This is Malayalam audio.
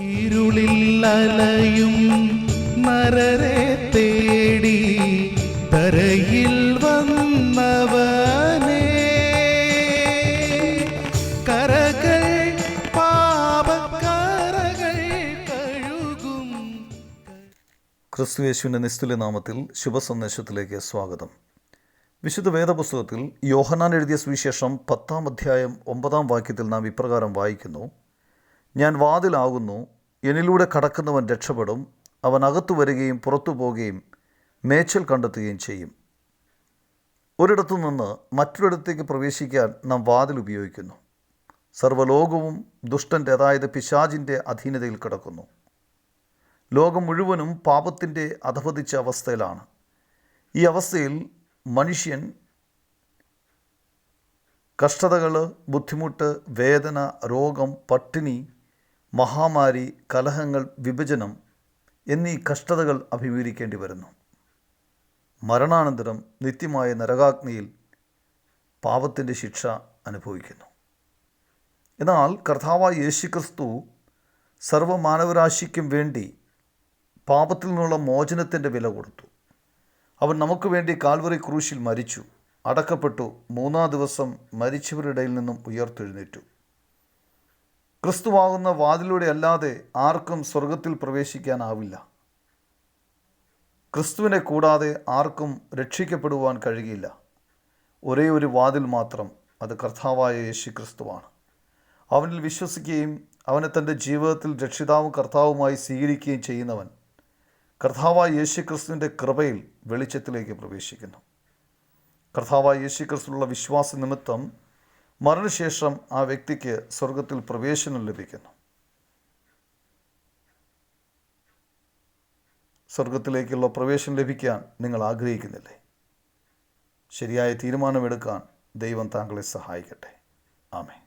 ഇരുളിൽ അലയും നരരെ തേടി തരയിൽ വന്നവനേ. കരകൾ പാപക്കരകൾ കഴുകും. ക്രിസ്തുയേശുവിന്റെ നിസ്തുല്യ നാമത്തിൽ ശുഭസന്ദേശത്തിലേക്ക് സ്വാഗതം. വിശുദ്ധ വേദപുസ്തകത്തിൽ യോഹനാൻ എഴുതിയ സുവിശേഷം പത്താം അധ്യായം ഒമ്പതാം വാക്യത്തിൽ നാം ഇപ്രകാരം വായിക്കുന്നു. ഞാൻ വാതിലാകുന്നു എന്നിലൂടെ കടക്കുന്നവൻ രക്ഷപ്പെടും അവൻ അകത്തു വരികയും പുറത്തു പോവുകയും മേച്ചൽ കണ്ടെത്തുകയും ചെയ്യും. ഒരിടത്തു നിന്ന് മറ്റൊരിടത്തേക്ക് പ്രവേശിക്കാൻ നാം വാതിൽ ഉപയോഗിക്കുന്നു. സർവലോകവും ദുഷ്ടന്റെ അതായത് പിശാജിന്റെ അധീനതയിൽ കിടക്കുന്നു. ലോകം മുഴുവനും പാപത്തിന്റെ അധപതിച്ച അവസ്ഥയിലാണ്. ഈ അവസ്ഥയിൽ മനുഷ്യൻ കഷ്ടതകൾ ബുദ്ധിമുട്ട് വേദന രോഗം പട്ടിണി മഹാമാരി കലഹങ്ങൾ വിഭജനം എന്നീ കഷ്ടതകൾ അഭിമുഖീകരിക്കേണ്ടി വരുന്നു. മരണാനന്തരം നിത്യമായ നരകാഗ്നിയിൽ പാപത്തിന്റെ ശിക്ഷ അനുഭവിക്കുന്നു. എന്നാൽ കർത്താവായ യേശുക്രിസ്തു സർവമാനവരാശിക്കും വേണ്ടി പാപത്തിൽ നിന്നുള്ള മോചനത്തിന്റെ വില കൊടുത്തു. അവൻ നമുക്ക് വേണ്ടി കാൽവറി ക്രൂശിൽ മരിച്ചു അടക്കപ്പെട്ടു മൂന്നാം ദിവസം മരിച്ചവരുടെ ഇടയിൽ നിന്നും ഉയർത്തെഴുന്നേറ്റു. ക്രിസ്തുവാകുന്ന വാതിലൂടെ അല്ലാതെ ആർക്കും സ്വർഗത്തിൽ പ്രവേശിക്കാനാവില്ല. ക്രിസ്തുവിനെ കൂടാതെ ആർക്കും രക്ഷിക്കപ്പെടുവാൻ കഴിയില്ല. ഒരേ ഒരു വാതിൽ മാത്രം അത് കർത്താവായ യേശു ക്രിസ്തുവാണ് അവനിൽ വിശ്വസിക്കുകയും അവനെ തന്റെ ജീവിതത്തിൽ രക്ഷിതാവും കർത്താവുമായി സ്വീകരിക്കുകയും ചെയ്യുന്നവൻ കർത്താവായ യേശു ക്രിസ്തുവിന്റെ കൃപയിൽ വെളിച്ചത്തിലേക്ക് പ്രവേശിക്കുന്നു. കർത്താവായ യേശു ക്രിസ്തുവിനുള്ള വിശ്വാസ നിമിത്തം മരണശേഷം ആ വ്യക്തിക്ക് സ്വർഗത്തിൽ പ്രവേശനം ലഭിക്കുന്നു. സ്വർഗത്തിലേക്കുള്ള പ്രവേശനം ലഭിക്കാൻ നിങ്ങൾ ആഗ്രഹിക്കുന്നില്ലേ? ശരിയായ തീരുമാനമെടുക്കാൻ ദൈവം താങ്കളെ സഹായിക്കട്ടെ. ആമേ